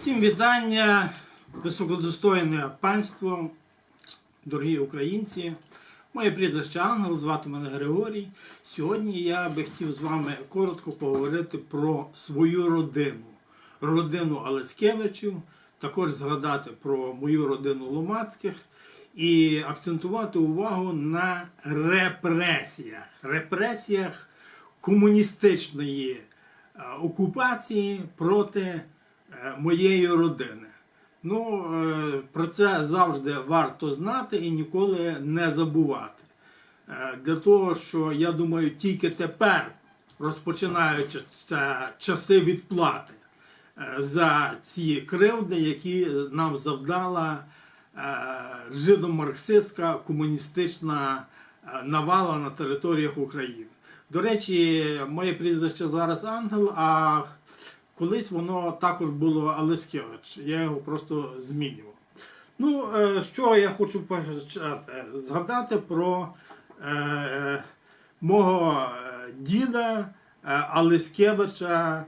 Всім вітання, високодостойне панство, дорогі українці. Моє прізвище Ангел, звати мене Григорій. Сьогодні я би хотів з вами коротко поговорити про свою родину, родину Алескевичів, також згадати про мою родину Ломацьких і акцентувати увагу на репресіях. Репресіях комуністичної е, окупації проти моєї родини. Ну, е, про це завжди варто знати і ніколи не забувати. Е, Для того, що я думаю, тільки тепер розпочинаються часи відплати е, за ці кривди, які нам завдала е, жидомарксистська комуністична е, навала на територіях України. До речі, моє прізвище зараз Ангел, а колись воно також було Алескевич. Я його просто змінював. Ну, е, що я хочу почати? Згадати про е, мого е, діда е, Алескевича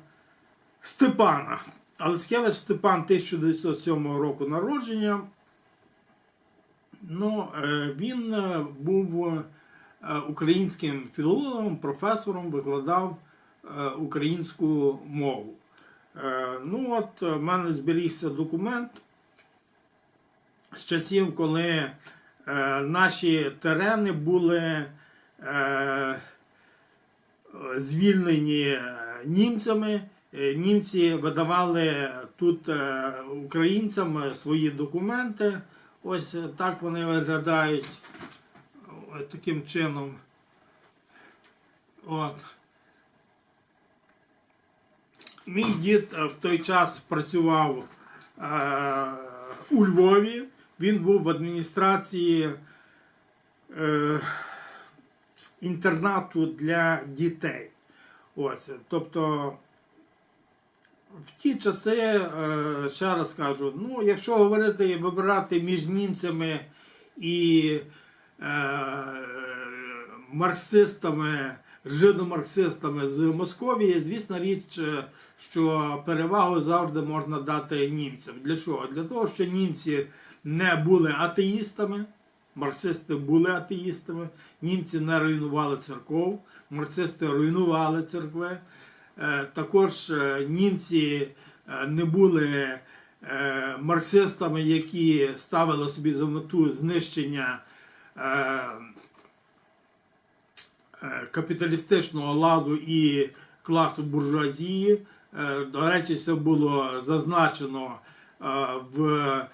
Степана. Алескевич Степан 1907 року народження. Ну, він був українським філологом, професором, викладав українську мову. Е, Ну, от в мене зберігся документ з часів, коли е, наші терени були е, звільнені е, німцями. Е, Німці видавали тут е, українцям е, свої документи. Ось е, так вони виглядають таким чином. От. Мій дід е, в той час працював е, у Львові. Він був в адміністрації е, інтернату для дітей. Ось, тобто в ті часи, ще раз кажу, ну, якщо говорити вибирати між німцями і марксистами, жидомарксистами з Московії, звісно річ, е, що перевагу завжди можна дати німцям. Для чого? Для того, що німці не були атеїстами, марксисти були атеїстами, німці не руйнували церков, марксисти руйнували церкви. Е, Також е, німці не були марксистами, які ставили собі за мету знищення капіталістичного ладу і класу буржуазії. Е, До речі, це було зазначено е, в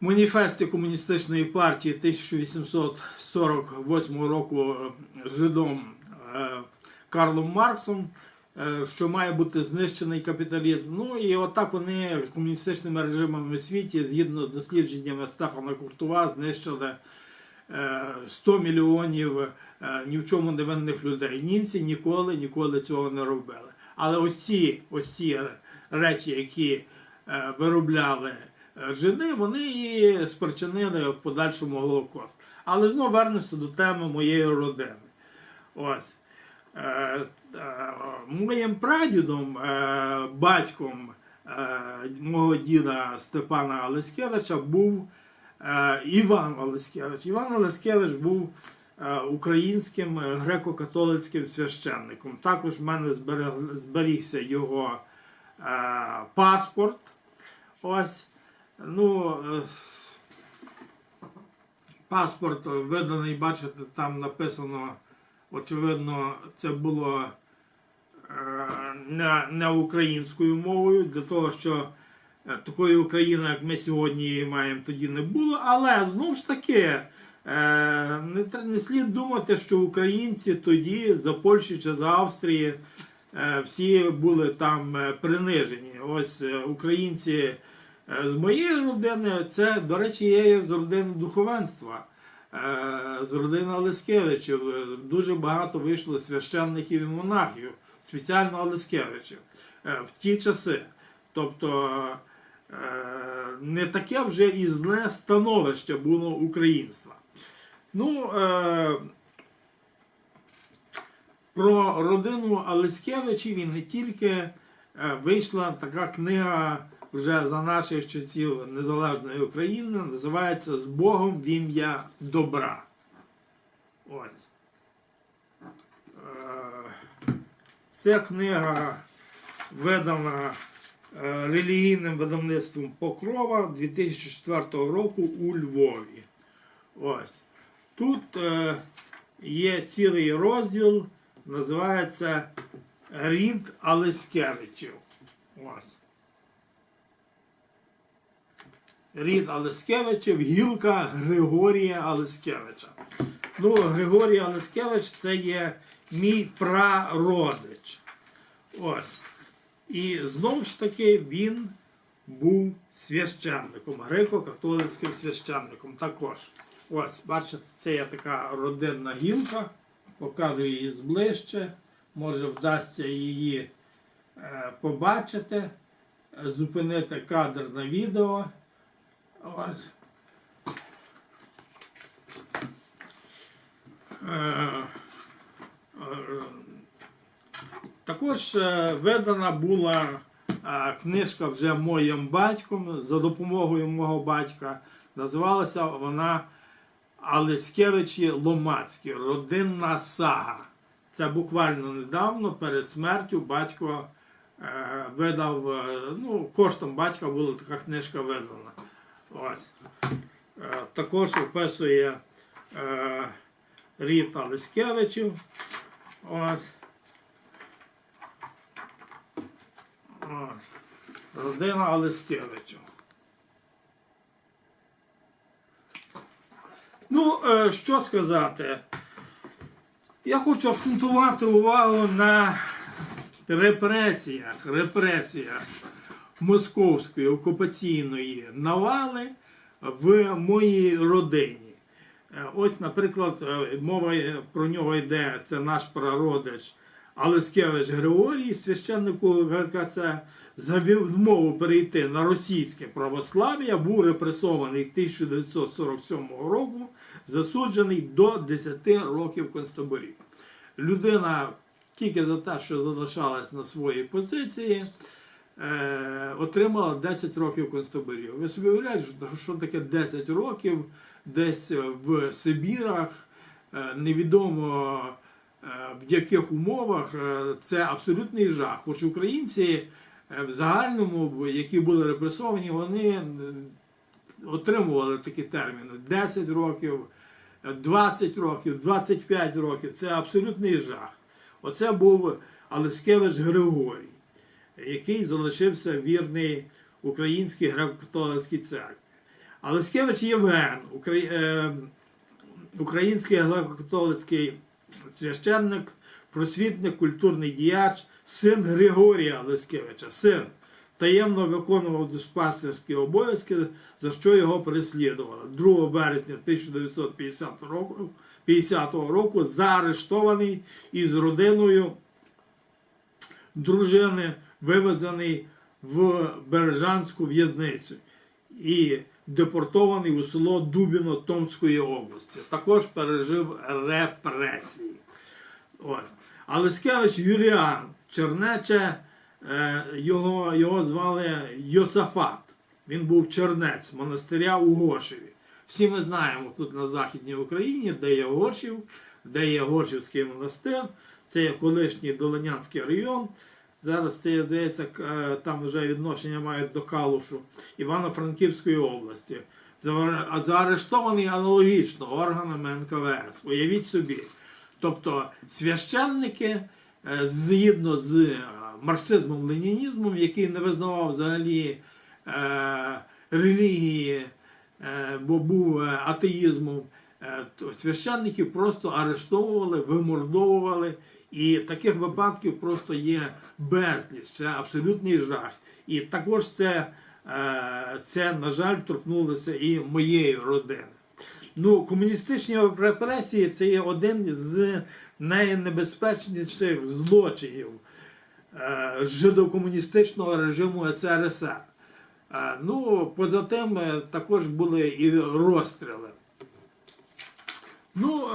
маніфесті комуністичної партії 1848 року жидом е, Карлом Марксом, е, що має бути знищений капіталізм. Ну і отак вони комуністичними режимами в світі, згідно з дослідженнями Стефана Куртува, знищили е, 100 мільйонів е, ні в чому не винних людей. Німці ніколи ніколи цього не робили. Але ось ці, ось ці речі, які е, виробляли е, жиди, вони і спричинили в подальшому Голокост. Але знову вернуся до теми моєї родини. Ось. Моїм прадідом, батьком мого діда Степана Олеськевича був Іван Олеськевич. Іван Олеськевич був е, українським е, греко-католицьким священником. Також в мене зберігся його е, паспорт. Ось. Ну, е, паспорт виданий, бачите, там написано, очевидно, це було е, не, українською мовою, для того, що е, такої України, як ми сьогодні її маємо, тоді не було. Але знову ж таки, е, не, не слід думати, що українці тоді за Польщі чи за Австрії е, всі були там е, принижені. Ось е, українці е, з моєї родини, це, до речі, є з родини духовенства. е, З родини Олескевичів Е, дуже багато вийшло священників і монахів, спеціально Олескевичів е, в ті часи. Тобто е, не таке вже і зле становище було українства. Ну, е, про родину Алецькевичів і не тільки е, вийшла така книга вже за наших часів незалежної України, називається З Богом в ім'я добра. Ось. Е, Ця книга видана е, релігійним видавництвом Покрова 2004 року у Львові. Ось. Тут е, є цілий розділ, називається Рід Алескевичів. Ось. Рід Алескевичів, гілка Григорія Алескевича. Ну, Григорій Алескевич це є мій прародич. Ось. І знову ж таки він був священником, греко-католицьким священником також. Ось, бачите, це є така родинна гілка. Покажу її зближче. Може вдасться її е, побачити, е, зупинити кадр на відео. Ось. Також е, видана була е, книжка вже моїм батьком за допомогою мого батька. Називалася вона Алескевичі Ломацькі, родинна сага. Це буквально недавно перед смертю батько е, видав, ну, коштом батька була така книжка видана. Ось. Також описує рід Алескевичів. Ось. Родина Алескевичів. Ну, е, що сказати? Я хочу акцентувати увагу на репресіях, репресіях московської окупаційної навали в моїй родині. Е, Ось, наприклад, е, мова про нього йде, це наш прародич Алескевич Григорій, священнику ГКЦ, за відмову перейти на російське православ'я, був репресований 1947 року, засуджений до 10 років концтаборів. Людина тільки за те, що залишалась на своїй позиції, е, отримала 10 років концтаборів. Ви собі уявляєте, що- таке 10 років десь в Сибірах, е, невідомо в яких умовах, е, це абсолютний жах. Хоч українці е, в загальному, які були репресовані, вони е, отримували такі терміни 10 років, е, 20 років, 25 років. Це абсолютний жах. Оце був Алескевич Григорій, який залишився вірний українській греко-католицькій церкві. Алескевич Євген, укра- е, український греко-католицький священник, просвітник, культурний діяч, син Григорія Лескевича, син. Таємно виконував душпастерські обов'язки, за що його переслідували. 2 березня 1950 року, 50 року заарештований із родиною дружини, вивезений в Бережанську в'язницю і депортований у село Дубіно Томської області. Також пережив репресії. Ось. Алескевич Юліан, Чернече, е, його, його звали Йосафат. Він був чернець монастиря у Гошеві. Всі ми знаємо тут на Західній Україні, де є Горшів, де є Горшівський монастир, це є колишній Долинянський район. Зараз це, здається, е, там вже відношення мають до Калушу Івано-Франківської області. Заарештований аналогічно органами НКВС. Уявіть собі. Тобто священники, е, згідно з е, марксизмом-ленінізмом, який не визнавав взагалі е, релігії, е, бо був атеїзмом, е, священників просто арештовували, вимордовували. І таких випадків просто є безліч. Це абсолютний жах. І також це, е, це на жаль, торкнулося і моєї родини. Ну, комуністичні репресії це є один з найнебезпечніших злочинів е, жидокомуністичного режиму СРСР. Е, Ну, поза тим, також були і розстріли. Ну,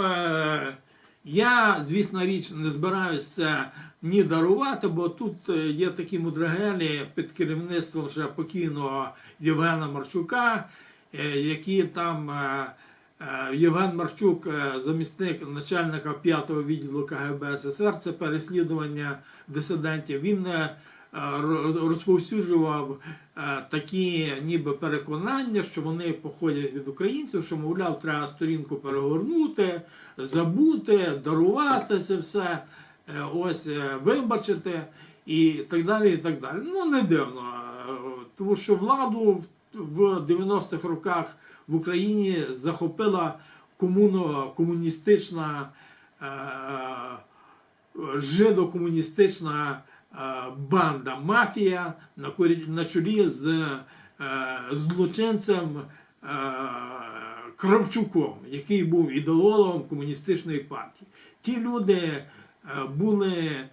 Я, звісно, річ не збираюся ні дарувати, бо тут е, є такі мудрагелі під керівництвом вже покійного Євгена Марчука, е, які там е, Євген Марчук, замісник начальника 5-го відділу КГБ СССР, це переслідування дисидентів. Він розповсюджував е, такі ніби переконання, що вони походять від українців, що, мовляв, треба сторінку перегорнути, забути, дарувати це все, е, ось е, вибачити і так далі. і так далі. Ну, не дивно, е, тому що владу в- в 90-х роках в Україні захопила комуно, комуністична. е, жидокомуністична е, банда мафія на, корі- на чолі з е, злочинцем е, Кравчуком, який був ідеологом комуністичної партії. Ті люди е, були е,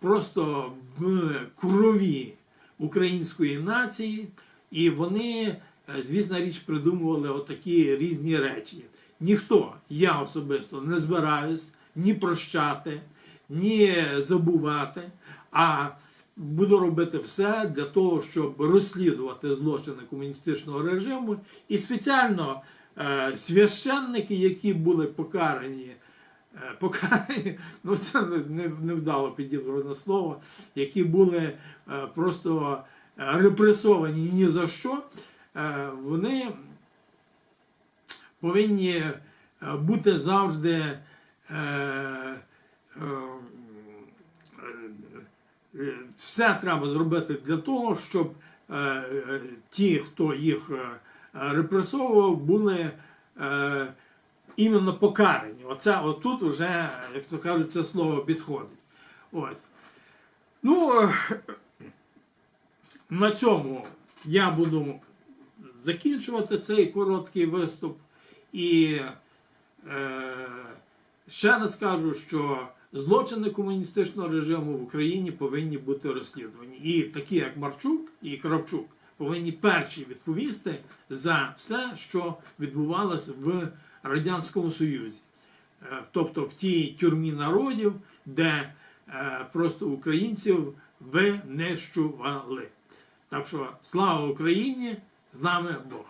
просто в крові української нації, і вони, е, звісно річ, придумували отакі різні речі. Ніхто, я особисто, не збираюсь ні прощати, ні забувати, а буду робити все для того, щоб розслідувати злочини комуністичного режиму. І спеціально е, священники, які були покарані, е, покарані, ну це не- не- невдало підібране слово, які були е, просто е, репресовані ні за що, е, вони повинні е, бути завжди е, е, все треба зробити для того, щоб е, е, ті, хто їх е, репресовував, були е, іменно покарані. Оце отут вже, як то кажуть, це слово підходить. Ось. Ну, е, на цьому я буду закінчувати цей короткий виступ. І е, ще раз кажу, що злочини комуністичного режиму в Україні повинні бути розслідувані. І такі, як Марчук і Кравчук, повинні перші відповісти за все, що відбувалося в Радянському Союзі. Е, тобто в тій тюрмі народів, де е, просто українців винищували. Так що слава Україні! З нами Бог!